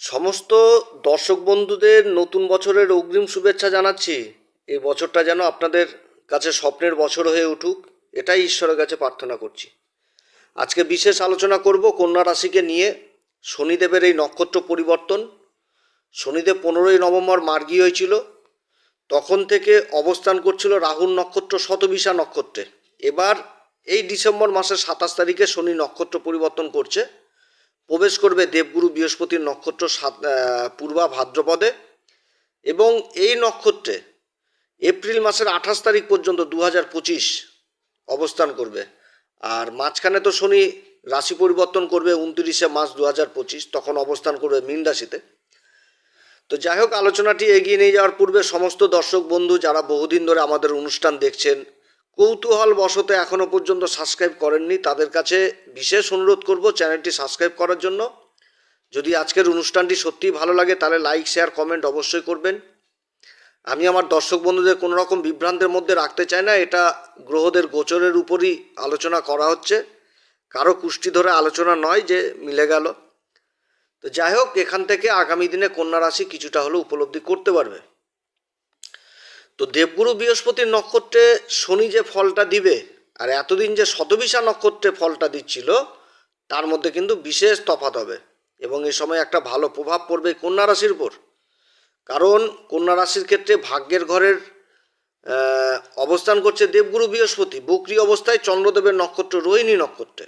সমস্ত দর্শক বন্ধুদের নতুন বছরের অগ্রিম শুভেচ্ছা জানাচ্ছি। এই বছরটা যেন আপনাদের কাছে স্বপ্নের বছর হয়ে উঠুক, এটাই ঈশ্বরের কাছে প্রার্থনা করছি। আজকে বিশেষ আলোচনা করব কন্যা রাশিকে নিয়ে শনিদেবের এই নক্ষত্র পরিবর্তন। শনিদেব পনেরোই নভেম্বর মার্গী হয়েছিল, তখন থেকে অবস্থান করছিল রাহুল নক্ষত্র শতবিশা নক্ষত্রে। এবার এই ডিসেম্বর মাসের সাতাশ তারিখে শনি নক্ষত্র পরিবর্তন করছে। প্রবেশ করবে দেবগুরু বৃহস্পতির নক্ষত্র সাত পূর্বা ভাদ্রপদে এবং এই নক্ষত্রে এপ্রিল মাসের আঠাশ তারিখ পর্যন্ত দু পঁচিশ অবস্থান করবে। আর মাঝখানে তো শনি রাশি পরিবর্তন করবে উনত্রিশে মার্চ দু পঁচিশ, তখন অবস্থান করবে মীন রাশিতে। তো যাই হোক, আলোচনাটি এগিয়ে নিয়ে যাওয়ার পূর্বে সমস্ত দর্শক বন্ধু যারা বহুদিন ধরে আমাদের অনুষ্ঠান দেখছেন কৌতূহল বশত এখনও পর্যন্ত সাবস্ক্রাইব করেননি, তাদের কাছে বিশেষ অনুরোধ করব চ্যানেলটি সাবস্ক্রাইব করার জন্য। যদি আজকের অনুষ্ঠানটি সত্যিই ভালো লাগে, তাহলে লাইক শেয়ার কমেন্ট অবশ্যই করবেন। আমি আমার দর্শক বন্ধুদের কোনো রকম বিভ্রান্তের মধ্যে রাখতে চাই না, এটা গ্রহদের গোচরের উপরই আলোচনা করা হচ্ছে। কারও কুষ্টি ধরে আলোচনা নয় যে মিলে গেল। তো যাই হোক, এখান থেকে আগামী দিনে কন্যা রাশি কিছুটা হলেও উপলব্ধি করতে পারবে। তো দেবগুরু বৃহস্পতির নক্ষত্রে শনি যে ফলটা দিবে, আর এতদিন যে শতবিশা নক্ষত্রে ফলটা দিচ্ছিল, তার মধ্যে কিন্তু বিশেষ তফাৎ হবে। এবং এই সময় একটা ভালো প্রভাব পড়বে কন্যা রাশির উপর। কারণ কন্যা রাশির ক্ষেত্রে ভাগ্যের ঘরের অবস্থান করছে দেবগুরু বৃহস্পতি। বক্রি অবস্থায় চন্দ্রদেবের নক্ষত্র রোহিণী নক্ষত্রে।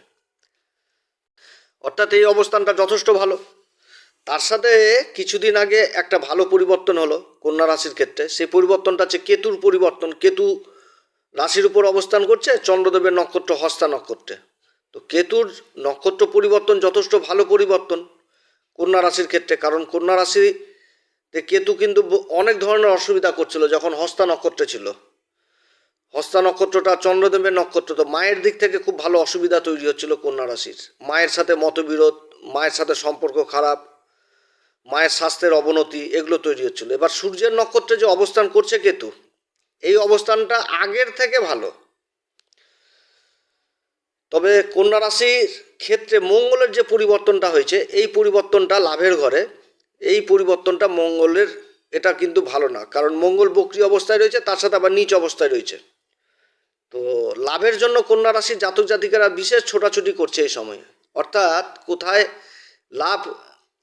অর্থাৎ এই অবস্থানটা যথেষ্ট ভালো। তার সাথে কিছুদিন আগে একটা ভালো পরিবর্তন হলো কন্যা রাশির ক্ষেত্রে। সেই পরিবর্তনটা হচ্ছে কেতুর পরিবর্তন। কেতু রাশির উপর অবস্থান করছে, চন্দ্রদেবের নক্ষত্র হস্তা নক্ষত্রে। তো কেতুর নক্ষত্র পরিবর্তন যথেষ্ট ভালো পরিবর্তন কন্যা রাশির ক্ষেত্রে। কারণ কন্যা রাশিতে কেতু কিন্তু অনেক ধরনের অসুবিধা করছিল যখন হস্তা নক্ষত্রে ছিল। হস্তা নক্ষত্রটা চন্দ্রদেবের নক্ষত্র। তো মায়ের দিক থেকে খুব ভালো অসুবিধা তৈরি হচ্ছিল কন্যা রাশির। মায়ের সাথে মতবিরোধ, মায়ের সাথে সম্পর্ক খারাপ মায়ের স্বাস্থ্যের অবনতি এগুলো তৈরি হচ্ছিল। এবার সূর্যের নক্ষত্রে যে অবস্থান করছে কেতু, এই অবস্থানটা আগের থেকে ভালো। তবে কন্যা রাশির ক্ষেত্রে মঙ্গলের যে পরিবর্তনটা হয়েছে, এই পরিবর্তনটা লাভের ঘরে। এই পরিবর্তনটা মঙ্গলের, এটা কিন্তু ভালো না। কারণ মঙ্গল বক্রি অবস্থায় রয়েছে, তার সাথে আবার নিচ অবস্থায় রয়েছে। তো লাভের জন্য কন্যা রাশির জাতক জাতিকারা বিশেষ ছোটাছুটি করছে এই সময়ে। অর্থাৎ কোথায় লাভ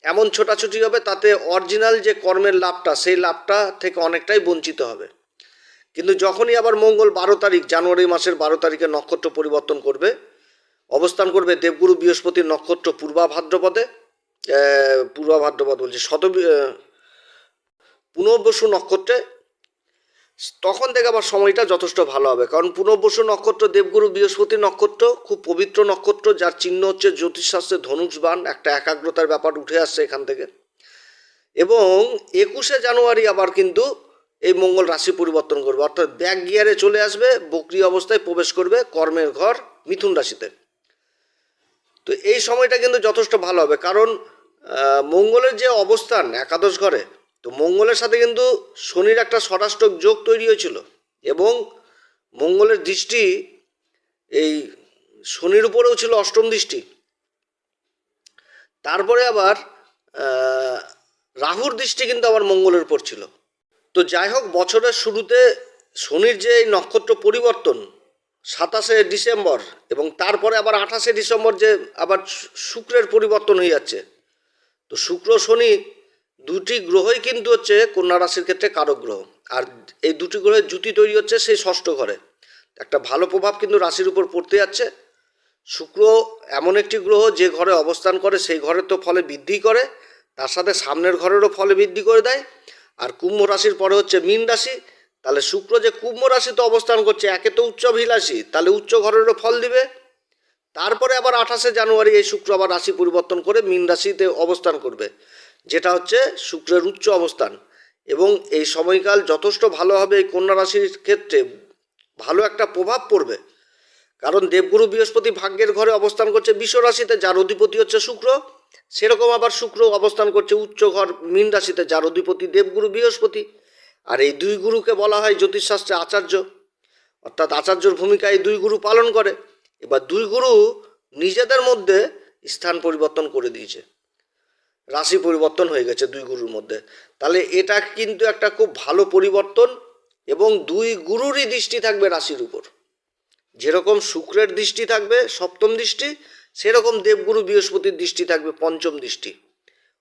এমন ছোটাছুটি হবে তাতে অরিজিনাল যে কর্মের লাভটা, সেই লাভটা থেকে অনেকটাই বঞ্চিত হবে। কিন্তু যখনই আবার মঙ্গল বারো তারিখ, জানুয়ারি মাসের বারো তারিখে নক্ষত্র পরিবর্তন করবে, অবস্থান করবে দেবগুরু বৃহস্পতির নক্ষত্র পূর্বা ভাদ্রপদে পূর্বা ভাদ্রপদ বলছি, শত পুনর্বসু নক্ষত্রে তখন থেকে আবার সময়টা যথেষ্ট ভালো হবে। কারণ পুনর্বসু নক্ষত্র, দেবগুরু, বৃহস্পতি নক্ষত্র, খুব পবিত্র নক্ষত্র, যার চিহ্ন হচ্ছে জ্যোতিষশাস্ত্রে ধনুষ বান একটা একাগ্রতার ব্যাপার উঠে আসছে এখান থেকে। এবং একুশে জানুয়ারি আবার কিন্তু এই মঙ্গল রাশি পরিবর্তন করবে। অর্থাৎ ব্যাক গিয়ারে চলে আসবে, বক্রি অবস্থায় প্রবেশ করবে কর্মের ঘর মিথুন রাশিতে। তো এই সময়টা কিন্তু যথেষ্ট ভালো হবে। কারণ মঙ্গলের যে অবস্থান, একাদশ ঘরে তো মঙ্গলের সাথে কিন্তু শনির একটা ষষ্ঠক যোগ তৈরি হয়েছিল এবং মঙ্গলের দৃষ্টি এই শনির উপরেও ছিল অষ্টম দৃষ্টি। তারপরে আবার রাহুর দৃষ্টি কিন্তু আবার মঙ্গলের উপর ছিল। তো যাই হোক, বছরের শুরুতে শনির যে এই নক্ষত্র পরিবর্তন, সাতাশে ডিসেম্বর এবং তারপরে আবার আঠাশে ডিসেম্বর যে আবার শুক্রের পরিবর্তন হয়ে যাচ্ছে। তো শুক্র, শনি দুটি গ্রহই কিন্তু হচ্ছে কন্যা রাশির ক্ষেত্রে কারক গ্রহ। আর এই দুটি গ্রহের জুতি তৈরি হচ্ছে সেই ষষ্ঠ ঘরে। একটা ভালো প্রভাব কিন্তু রাশির উপর পড়তে যাচ্ছে। শুক্র এমন একটি গ্রহ যে ঘরে অবস্থান করে, সেই ঘরে তো ফলে বৃদ্ধি করে, তার সাথে সামনের ঘরেরও ফলে বৃদ্ধি করে দেয়। আর কুম্ভ রাশির পরে হচ্ছে মীন রাশি। তাহলে শুক্র যে কুম্ভ রাশিতে অবস্থান করছে, একে তো উচ্চাভিলাষী তাহলে উচ্চ ঘরেরও ফল দিবে। তারপরে আবার আঠাশে জানুয়ারি এই শুক্র আবার রাশি পরিবর্তন করে মীন রাশিতে অবস্থান করবে। যেটা হচ্ছে শুক্রের উচ্চ অবস্থান। এবং এই সময়কাল যথেষ্ট ভালো হবে এই কন্যা রাশির ক্ষেত্রে। ভালো একটা প্রভাব পড়বে। কারণ দেবগুরু বৃহস্পতি ভাগ্যের ঘরে অবস্থান করছে বিশ্ব রাশিতে, যার অধিপতি হচ্ছে শুক্র। সেরকম আবার শুক্র অবস্থান করছে উচ্চ ঘর মীন রাশিতে, যার অধিপতি দেবগুরু বৃহস্পতি। আর এই দুই গুরুকে বলা হয় জ্যোতিষশাস্ত্রে আচার্য। অর্থাৎ আচার্যর ভূমিকা এই দুই গুরু পালন করে। এবার দুই গুরু নিজেদের মধ্যে স্থান পরিবর্তন করে দিয়েছে। রাশি পরিবর্তন হয়ে গেছে দুই গুরুর মধ্যে। তাহলে এটা কিন্তু একটা খুব ভালো পরিবর্তন এবং দুই গুরুরই দৃষ্টি থাকবে রাশির উপর। যেরকম শুক্রের দৃষ্টি থাকবে সপ্তম দৃষ্টি, সেরকম দেবগুরু বৃহস্পতির দৃষ্টি থাকবে পঞ্চম দৃষ্টি।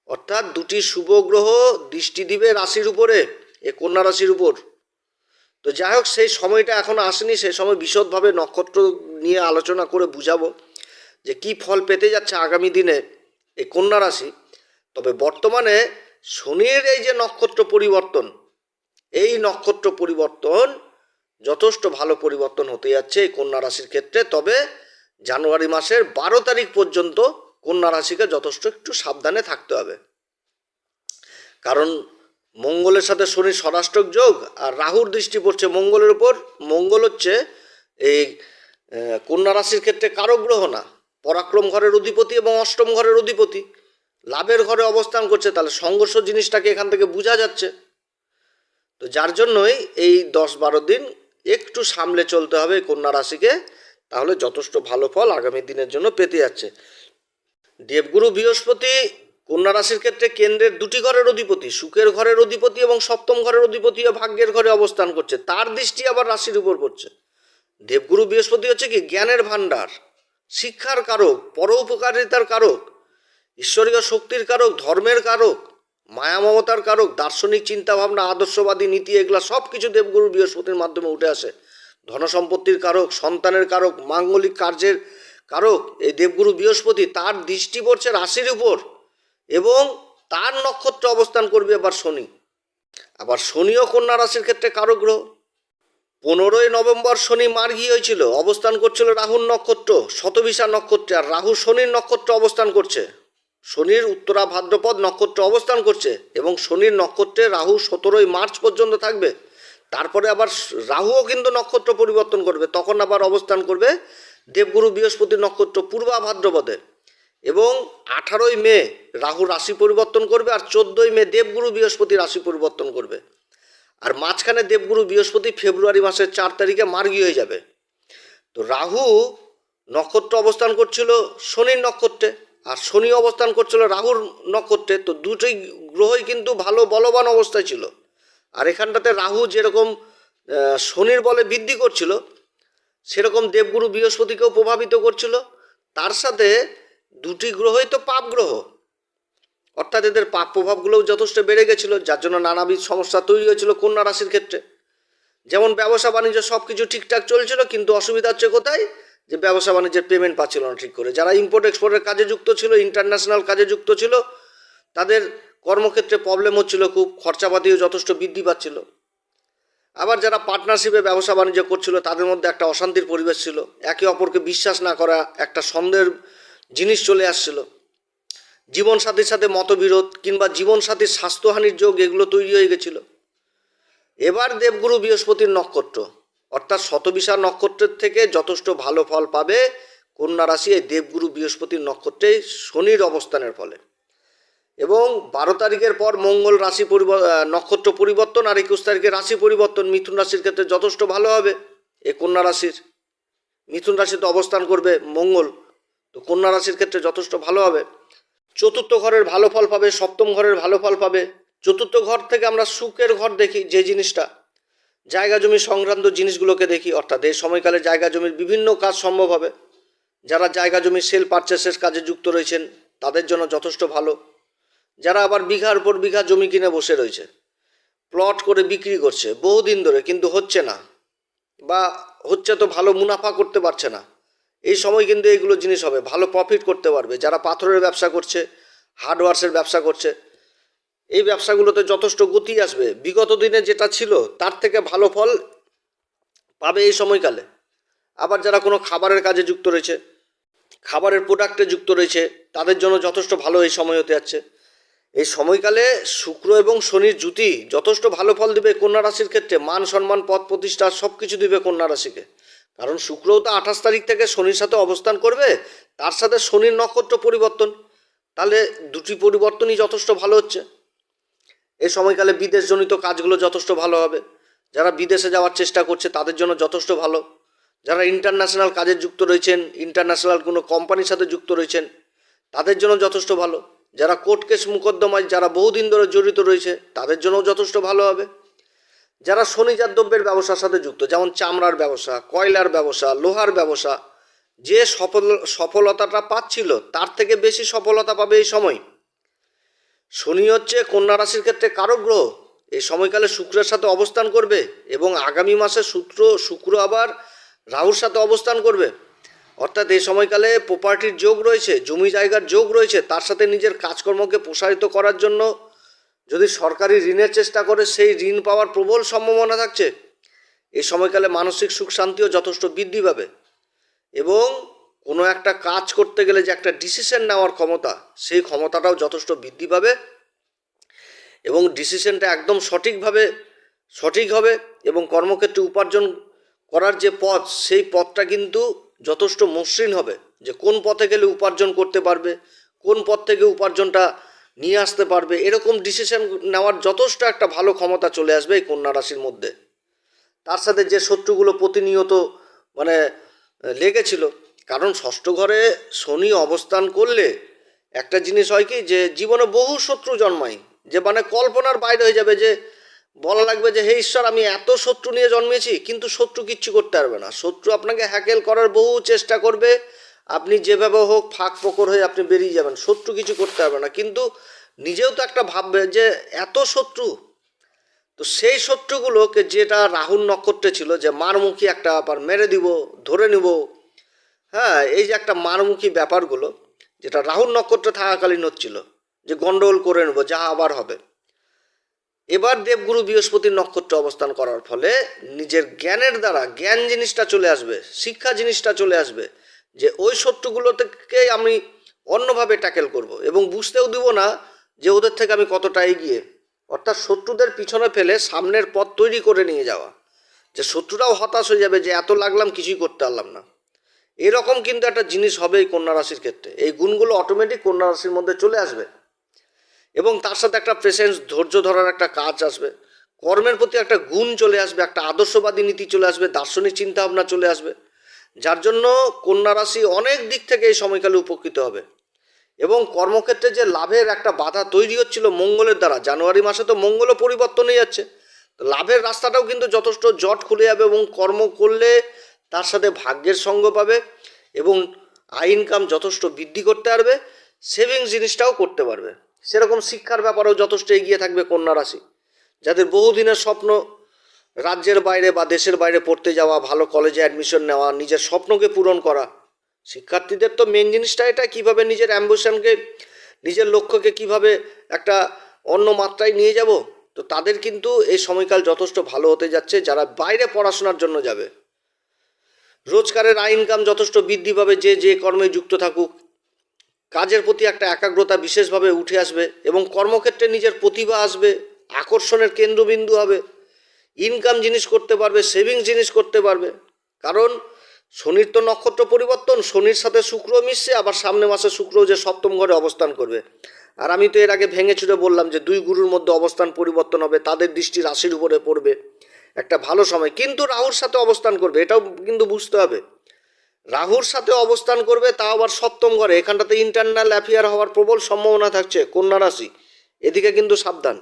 অর্থাৎ দুটি শুভ গ্রহ দৃষ্টি দিবে রাশির উপরে, এ কন্যা রাশির উপর। তো যাই হোক, সেই সময়টা এখনও আসেনি, সেই সময় বিশদভাবে নক্ষত্র নিয়ে আলোচনা করে বুঝাবো যে কি ফল পেতে যাচ্ছে আগামী দিনে এই কন্যা রাশি। তবে বর্তমানে শনির এই যে নক্ষত্র পরিবর্তন, এই নক্ষত্র পরিবর্তন যথেষ্ট ভালো পরিবর্তন হতে যাচ্ছে এই কন্যা রাশির ক্ষেত্রে। তবে জানুয়ারি মাসের বারো তারিখ পর্যন্ত কন্যা রাশিকে যথেষ্ট একটু সাবধানে থাকতে হবে। কারণ মঙ্গলের সাথে শনি স্বরাষ্ট্রক যোগ আর রাহুর দৃষ্টি পড়ছে মঙ্গলের উপর। মঙ্গল হচ্ছে এই কন্যা রাশির ক্ষেত্রে কারক গ্রহ না, পরাক্রম ঘরের অধিপতি এবং অষ্টম ঘরের অধিপতি। লাভের ঘরে অবস্থান করছে, তাহলে সংঘর্ষ জিনিসটাকে এখান থেকে বোঝা যাচ্ছে। তো যার জন্যই এই দশ বারো দিন একটু সামলে চলতে হবে কন্যা রাশিকে, তাহলে যথেষ্ট ভালো ফল আগামী দিনের জন্য পেতে যাচ্ছে। দেবগুরু বৃহস্পতি কন্যা রাশির ক্ষেত্রে কেন্দ্রের দুটি ঘরের অধিপতি, সুখের ঘরের অধিপতি এবং সপ্তম ঘরের অধিপতি ও ভাগ্যের ঘরে অবস্থান করছে। তার দৃষ্টি আবার রাশির উপর পড়ছে। দেবগুরু বৃহস্পতি হচ্ছে কি? জ্ঞানের ভাণ্ডার, শিক্ষার কারক, পরোপকারিতার কারক ঈশ্বরীয় শক্তির কারক, ধর্মের কারক, মায়া মমতার কারক, দার্শনিক চিন্তাভাবনা, আদর্শবাদী নীতি, এগুলা সব কিছু দেবগুরু বৃহস্পতির মাধ্যমে উঠে আসে। ধনসম্পত্তির কারক, সন্তানের কারক, মাঙ্গলিক কার্যের কারক, এই দেবগুরু বৃহস্পতি তার দৃষ্টি পড়ছে রাশির উপর এবং তার নক্ষত্র অবস্থান করবে এবার শনি। আবার শনিও কন্যা রাশির ক্ষেত্রে কারক গ্রহ। পনেরোই নভেম্বর শনি মার্গী হয়েছিল, অবস্থান করছিল রাহুর নক্ষত্র, শতবিশা নক্ষত্রে, আর রাহু শনির নক্ষত্র অবস্থান করছে। শনির উত্তরা ভাদ্রপদ নক্ষত্র অবস্থান করছে এবং শনির নক্ষত্রে রাহু সতেরোই মার্চ পর্যন্ত থাকবে। তারপরে আবার রাহুও কিন্তু নক্ষত্র পরিবর্তন করবে। তখন আবার অবস্থান করবে দেবগুরু বৃহস্পতি নক্ষত্র পূর্বা ভাদ্রপদে। এবং আঠারোই মে রাহু রাশি পরিবর্তন করবে আর চোদ্দোই মে দেবগুরু বৃহস্পতি রাশি পরিবর্তন করবে। আর মাঝখানে দেবগুরু বৃহস্পতি ফেব্রুয়ারি মাসের চার তারিখে মার্গী হয়ে যাবে। তো রাহু নক্ষত্র অবস্থান করছিল শনির নক্ষত্রে। আর শনি অবস্থান করছিল রাহুর নক্ষত্রে, তো দুটোই গ্রহই কিন্তু ভালো বলবান অবস্থায় ছিল। আর এখানটাতে রাহু যেরকম শনির বলে বৃদ্ধি করছিল, সেরকম দেবগুরু বৃহস্পতিকেও প্রভাবিত করছিল। তার সাথে দুটি গ্রহই তো পাপ গ্রহ। অর্থাৎ এদের পাপ প্রভাবগুলোও যথেষ্ট বেড়ে গেছিল, যার জন্য নানাবিধ সমস্যা তৈরি হয়েছিল কন্যা রাশির ক্ষেত্রে। যেমন ব্যবসা বাণিজ্য সব কিছু ঠিকঠাক চলছিল, কিন্তু অসুবিধা হচ্ছে কোথায়? যে ব্যবসা বাণিজ্যের পেমেন্ট পাচ্ছিল না ঠিক করে। যারা ইম্পোর্ট এক্সপোর্টের কাজে যুক্ত ছিল ইন্টারন্যাশনাল কাজে যুক্ত ছিল, তাদের কর্মক্ষেত্রে প্রবলেম হচ্ছিল খুব, খরচাপাতিও যথেষ্ট বৃদ্ধি পাচ্ছিল। আবার যারা পার্টনারশিপে ব্যবসা বাণিজ্য করছিল, তাদের মধ্যে একটা অশান্তির পরিবেশ ছিল। একে অপরকে বিশ্বাস না করা একটা সন্দেহের জিনিস চলে আসছিল। জীবনসাথীর সাথে মতবিরোধ কিংবা জীবনসাথীর স্বাস্থ্যহানির যোগ এগুলো তৈরি হয়ে গেছিল। এবার দেবগুরু বৃহস্পতির নক্ষত্র। অর্থাৎ শতবিশা নক্ষত্রের থেকে যথেষ্ট ভালো ফল পাবে কন্যা রাশি এই দেবগুরু বৃহস্পতির নক্ষত্রে শনির অবস্থানের ফলে। এবং বারো তারিখের পর মঙ্গল রাশি নক্ষত্র পরিবর্তন আর একুশ তারিখে রাশি পরিবর্তন। মিথুন রাশির ক্ষেত্রে যথেষ্ট ভালো হবে এ কন্যা রাশির। মিথুন রাশিতে অবস্থান করবে মঙ্গল, তো কন্যা রাশির ক্ষেত্রে যথেষ্ট ভালো হবে। চতুর্থ ঘরের ভালো ফল পাবে, সপ্তম ঘরের ভালো ফল পাবে। চতুর্থ ঘর থেকে আমরা সুখের ঘর দেখি যে জিনিসটা। জায়গা জমি সংক্রান্ত জিনিসগুলোকে দেখি, অর্থাৎ এই সময়কালে জায়গা জমির বিভিন্ন কাজ সম্ভব হবে। যারা জায়গা জমি সেল পারচেসের কাজে যুক্ত রয়েছেন, তাদের জন্য যথেষ্ট ভালো। যারা আবার বিঘার পর বিঘা জমি কিনে বসে রয়েছে প্লট করে বিক্রি করছে, বহুদিন ধরে, কিন্তু হচ্ছে না বা হচ্ছে তো ভালো মুনাফা করতে পারছে না। এই সময় কিন্তু এইগুলো জিনিস হবে, ভালো প্রফিট করতে পারবে। যারা পাথরের ব্যবসা করছে হার্ডওয়ার্সের ব্যবসা করছে এই ব্যবসাগুলোতে যথেষ্ট গতি আসবে। বিগত দিনে যেটা ছিল, তার থেকে ভালো ফল পাবে এই সময়কালে। আবার যারা কোনো খাবারের কাজে যুক্ত রয়েছে, খাবারের প্রোডাক্টে যুক্ত রয়েছে, তাদের জন্য যথেষ্ট ভালো এই সময় হতে যাচ্ছে। এই সময়কালে শুক্র এবং শনির জুতি যথেষ্ট ভালো ফল দিবে কন্যা রাশির ক্ষেত্রে। মান, সম্মান, পদ, প্রতিষ্ঠা সব কিছু দিবে কন্যা রাশিকে। কারণ শুক্রও তো আঠাশ তারিখ থেকে শনির সাথে অবস্থান করবে, তার সাথে শনির নক্ষত্র পরিবর্তন। তাহলে দুটি পরিবর্তনই যথেষ্ট ভালো হচ্ছে। এই সময়কালে বিদেশজনিত কাজগুলো যথেষ্ট ভালো হবে। যারা বিদেশে যাওয়ার চেষ্টা করছে, তাদের জন্য যথেষ্ট ভালো। যারা ইন্টারন্যাশনাল কাজে যুক্ত রয়েছেন ইন্টারন্যাশনাল কোনো কোম্পানির সাথে যুক্ত রয়েছেন, তাদের জন্য যথেষ্ট ভালো। যারা কোর্ট কেস মুকদ্দমায়, যারা বহুদিন ধরে জড়িত রয়েছে, তাদের জন্যও যথেষ্ট ভালো হবে। যারা শনিজাত দ্রব্যের ব্যবসার সাথে যুক্ত, যেমন চামড়ার ব্যবসা, কয়লার ব্যবসা, লোহার ব্যবসা, যে সফল, সফলতাটা পাচ্ছিল, তার থেকে বেশি সফলতা পাবে এই সময়। শনি হচ্ছে কন্যা রাশির ক্ষেত্রে কারক গ্রহ। এই সময়কালে শুক্রের সাথে অবস্থান করবে এবং আগামী মাসে সূত্র শুক্র আবার রাহুর সাথে অবস্থান করবে। অর্থাৎ এই সময়কালে প্রপার্টির যোগ রয়েছে, জমি জায়গার যোগ রয়েছে, তার সাথে নিজের কাজকর্মকে প্রসারিত করার জন্য। যদি সরকারি ঋণের চেষ্টা করে, সেই ঋণ পাওয়ার প্রবল সম্ভাবনা থাকছে। এই সময়কালে মানসিক সুখ শান্তিও যথেষ্ট বৃদ্ধি পাবে। এবং কোনো একটা কাজ করতে গেলে যে একটা ডিসিশন নেওয়ার ক্ষমতা, সেই ক্ষমতাটাও যথেষ্ট বৃদ্ধি পাবে এবং ডিসিশনটা একদম সঠিকভাবে, সঠিক হবে এবং কর্মক্ষেত্রে উপার্জন করার যে পথ, সেই পথটা কিন্তু যথেষ্ট মসৃণ হবে। যে কোন পথে গেলে উপার্জন করতে পারবে, কোন পথ থেকে উপার্জনটা নিয়ে আসতে পারবে, এরকম ডিসিশন নেওয়ার যথেষ্ট একটা ভালো ক্ষমতা চলে আসবে এই কন্যা রাশির মধ্যে। তার সাথে যে শত্রুগুলো প্রতিনিয়ত মানে লেগেছিল কারণ ষষ্ঠ ঘরে শনি অবস্থান করলে একটা জিনিস হয় কি যে জীবনে বহু শত্রু জন্মায়। যে মানে কল্পনার বাইরে হয়ে যাবে যে বলা লাগবে যে, হে ঈশ্বর, আমি এত শত্রু নিয়ে জন্মেছি, কিন্তু শত্রু কিচ্ছু করতে পারবে না। শত্রু আপনাকে হ্যাকেল করার বহু চেষ্টা করবে। আপনি যেভাবে হোক ফাঁক ফোকর হয়ে আপনি বেরিয়ে যাবেন। শত্রু কিছু করতে পারবে না। কিন্তু নিজেও তো একটা ভাববে যে, এত শত্রু? তো সেই শত্রুগুলোকে যেটা রাহুল নক্ষত্রে ছিল যে, মারমুখী একটা ব্যাপার, মেরে দিব, ধরে নিব হ্যাঁ এই যে একটা মারমুখী ব্যাপারগুলো, যেটা রাহুল নক্ষত্রে থাকাকালীন হচ্ছিল, যে গন্ডগোল করে নেব, যা আবার হবে। এবার দেবগুরু বৃহস্পতির নক্ষত্রে অবস্থান করার ফলে নিজের জ্ঞানের দ্বারা, জ্ঞান জিনিসটা চলে আসবে, শিক্ষা জিনিসটা চলে আসবে, যে ওই শত্রুগুলো থেকে আমি অন্যভাবে ট্যাকেল করব। এবং বুঝতেও দিব না যে ওদের থেকে আমি কতটা এগিয়ে। অর্থাৎ শত্রুদের পিছনে ফেলে সামনের পথ তৈরি করে নিয়ে যাওয়া। যে শত্রুরাও হতাশ হয়ে যাবে যে এত লাগলাম, কিছুই করতে পারলাম না। এরকম কিন্তু একটা জিনিস হবে এই কন্যা রাশির ক্ষেত্রে। এই গুণগুলো অটোমেটিক কন্যা রাশির মধ্যে চলে আসবে। এবং তার সাথে একটা প্রেসেন্স ধৈর্য ধরার একটা কাজ আসবে। কর্মের প্রতি একটা গুণ চলে আসবে, একটা আদর্শবাদী নীতি চলে আসবে, দার্শনিক চিন্তাভাবনা চলে আসবে। যার জন্য কন্যা রাশি অনেক দিক থেকে এই সময়কালে উপকৃত হবে। এবং কর্মক্ষেত্রে যে লাভের একটা বাধা তৈরি হচ্ছিল মঙ্গলের দ্বারা, জানুয়ারি মাসে তো মঙ্গলও পরিবর্তন হয়ে যাচ্ছে লাভের রাস্তাটাও কিন্তু যথেষ্ট জট খুলে যাবে এবং কর্ম করলে তার সাথে ভাগ্যের সঙ্গ পাবে এবং আয় ইনকাম যথেষ্ট বৃদ্ধি করতে পারবে সেভিংস জিনিসটাও করতে পারবে। সেরকম শিক্ষার ব্যাপারেও যথেষ্ট এগিয়ে থাকবে কন্যা রাশি, যাদের বহুদিনের স্বপ্ন রাজ্যের বাইরে বা দেশের বাইরে পড়তে যাওয়া, ভালো কলেজে অ্যাডমিশন নেওয়া, নিজের স্বপ্নকে পূরণ করা। শিক্ষার্থীদের তো মেন জিনিসটা এটা, কীভাবে নিজের অ্যাম্বিশনকে নিজের লক্ষ্যকে কীভাবে একটা অন্য মাত্রায় নিয়ে যাব? তো তাদের কিন্তু এই সময়কাল যথেষ্ট ভালো হতে যাচ্ছে, যারা বাইরে পড়াশোনার জন্য যাবে। রোজগারের আয় ইনকাম যথেষ্ট বৃদ্ধি পাবে, যে যে কর্মে যুক্ত থাকুক। কাজের প্রতি একটা একাগ্রতা বিশেষভাবে উঠে আসবে এবং কর্মক্ষেত্রে নিজের প্রতিভা আসবে, আকর্ষণের কেন্দ্রবিন্দু হবে। ইনকাম জিনিস করতে পারবে সেভিংস জিনিস করতে পারবে। কারণ শনির তো নক্ষত্র পরিবর্তন, শনির সাথে শুক্র মিশছে, আবার সামনে মাসে শুক্র যে সপ্তম ঘরে অবস্থান করবে। আর আমি তো এর আগে ভেঙে চুরে বললাম যে, দুই গুরুর মধ্যে অবস্থান পরিবর্তন হবে, তাদের দৃষ্টি রাশির উপরে পড়বে। একটা ভালো সময়। কিন্তু রাহুর সাথে অবস্থান করবে, এটাও কিন্তু বুঝতে হবে। রাহুর সাথে অবস্থান করবে তা আবার সপ্তম ঘরে। এখানটাতে ইন্টারনাল অ্যাফেয়ার হওয়ার প্রবল সম্ভাবনা থাকছে, কন্যা রাশি। এদিকে কিন্তু সাবধান।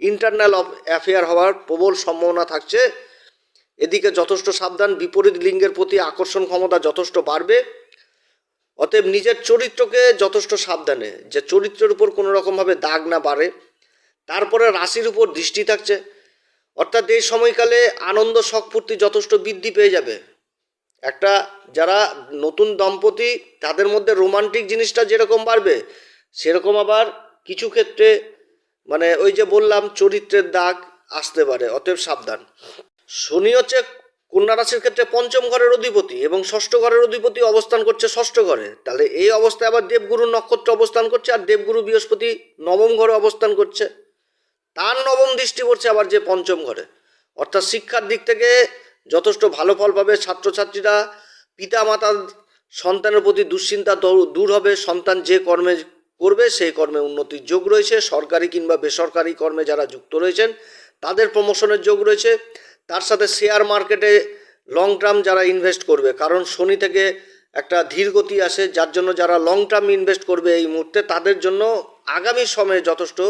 ইন্টারনাল অ্যাফেয়ার হওয়ার প্রবল সম্ভাবনা থাকছে। এদিকে যথেষ্ট সাবধান, বিপরীত লিঙ্গের প্রতি আকর্ষণ ক্ষমতা যথেষ্ট বাড়বে। অতএব নিজের চরিত্রকে যথেষ্ট সাবধানে, যে চরিত্রের উপর কোনো রকমভাবে দাগ না বাড়ে। তারপরে রাশির উপর দৃষ্টি থাকছে। অর্থাৎ এই সময়কালে আনন্দ শখ যথেষ্ট বৃদ্ধি পেয়ে যাবে। একটা যারা নতুন দম্পতি, তাদের মধ্যে রোমান্টিক জিনিসটা যেরকম বাড়বে, সেরকম আবার কিছু ক্ষেত্রে মানে ওই যে বললাম, চরিত্রের দাগ আসতে পারে, অতএব সাবধান। শনি হচ্ছে কন্যা রাশির ক্ষেত্রে পঞ্চম ঘরের অধিপতি এবং ষষ্ঠ ঘরের অধিপতি অবস্থান করছে ষষ্ঠ ঘরে। তাহলে এই অবস্থায় আবার দেবগুরু নক্ষত্র অবস্থান করছে আর দেবগুরু বৃহস্পতি নবম ঘরে অবস্থান করছে। তার নবম দৃষ্টি পড়ছে আবার যে পঞ্চম ঘরে। অর্থাৎ শিক্ষার দিক থেকে যথেষ্ট ভালো ফল পাবে ছাত্রছাত্রীরা। পিতা মাতার সন্তানের প্রতি দুশ্চিন্তা দূর- হবে। সন্তান যে কর্মে করবে, সেই কর্মে উন্নতির যোগ রয়েছে। সরকারি কিংবা বেসরকারি কর্মে যারা যুক্ত রয়েছেন, তাদের প্রমোশনের যোগ রয়েছে। তার সাথে শেয়ার মার্কেটে লং টার্ম যারা ইনভেস্ট করবে, কারণ শনি থেকে একটা ধীর গতি আসে, যার জন্য যারা লং টার্ম ইনভেস্ট করবে এই মুহূর্তে, তাদের জন্য আগামী সময়ে যথেষ্ট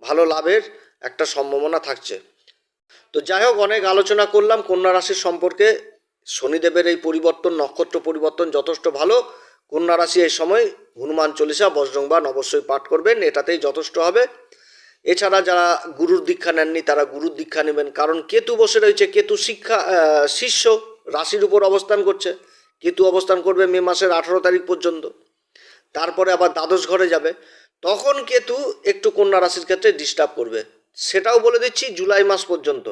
ভালো লাভের একটা সম্ভাবনা থাকছে। তো যাই হোক, অনেক আলোচনা করলাম। কন্যা রাশির সম্পর্কে শনিদেবের এই পরিবর্তন, নক্ষত্র পরিবর্তন যথেষ্ট ভালো। কন্যা রাশি এই সময় হনুমান চল্লিশা বজ্রংবান অবশ্যই পাঠ করবেন, এটাতেই যথেষ্ট হবে। এছাড়া যারা গুরুর দীক্ষা নেননি, তারা গুরুর দীক্ষা নেবেন। কারণ কেতু বসে রয়েছে, কেতু শিক্ষা শিষ্য রাশির উপর অবস্থান করছে। কেতু অবস্থান করবে মে মাসের আঠারো তারিখ পর্যন্ত। তারপরে আবার দ্বাদশ ঘরে যাবে। তখন কেতু একটু কন্যা রাশির ক্ষেত্রে ডিস্টার্ব করবে। সেটাও বলে দিচ্ছি জুলাই মাস পর্যন্ত।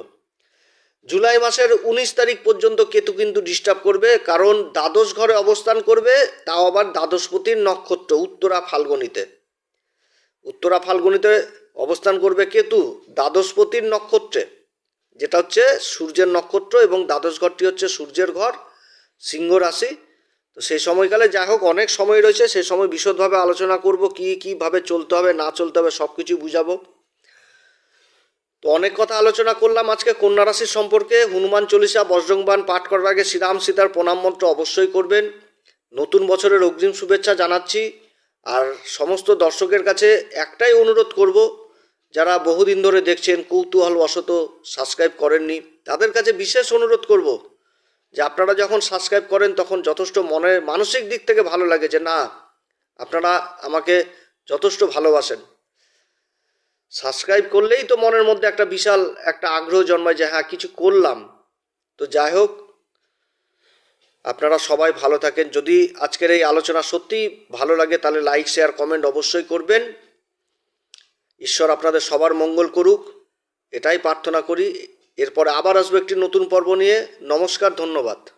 জুলাই মাসের উনিশ তারিখ পর্যন্ত কেতু কিন্তু ডিস্টার্ব করবে, কারণ দ্বাদশ ঘরে অবস্থান করবে, তাও আবার দ্বাদশপতির নক্ষত্র, উত্তরা ফাল্গুনিতে। উত্তরা ফাল্গুনিতে অবস্থান করবে কেতু দ্বাদশপতির নক্ষত্রে, যেটা হচ্ছে সূর্যের নক্ষত্র এবং দ্বাদশ ঘরটি হচ্ছে সূর্যের ঘর, সিংহ রাশি। তো সেই সময়কালে যাই হোক, অনেক সময় রয়েছে, সেই সময় বিশদভাবে আলোচনা করব, কি কীভাবে চলতে হবে, না চলতে হবে সব কিছু বুঝাবো। তো অনেক কথা আলোচনা করলাম আজকে। কন্যা রাশির সম্পর্কে হনুমান চল্লিশা বজ্রংবান পাঠ করার আগে শ্রীরাম সীতার প্রণাম মন্ত্র অবশ্যই করবেন। নতুন বছরের অগ্রিম শুভেচ্ছা জানাচ্ছি। আর সমস্ত দর্শকের কাছে একটাই অনুরোধ করব, যারা বহুদিন ধরে দেখছেন কৌতূহলবশত সাবস্ক্রাইব করেননি, তাদের কাছে বিশেষ অনুরোধ করব যে আপনারা যখন সাবস্ক্রাইব করেন তখন যথেষ্ট মনের মানসিক দিক থেকে ভালো লাগে যে, না, আপনারা আমাকে যথেষ্ট ভালোবাসেন। সাবস্ক্রাইব করলেই তো মনের মধ্যে একটা বিশাল একটা আগ্রহ জন্মায় যে হ্যাঁ কিছু করলাম। তো যাই হোক, আপনারা সবাই ভালো থাকেন। যদি আজকের এই আলোচনা সত্যিই ভালো লাগে, তাহলে লাইক শেয়ার কমেন্ট অবশ্যই করবেন। ঈশ্বর আপনাদের সবার মঙ্গল করুক, এটাই প্রার্থনা করি। এরপরে আবার আসব একটি নতুন পর্ব নিয়ে। নমস্কার, ধন্যবাদ।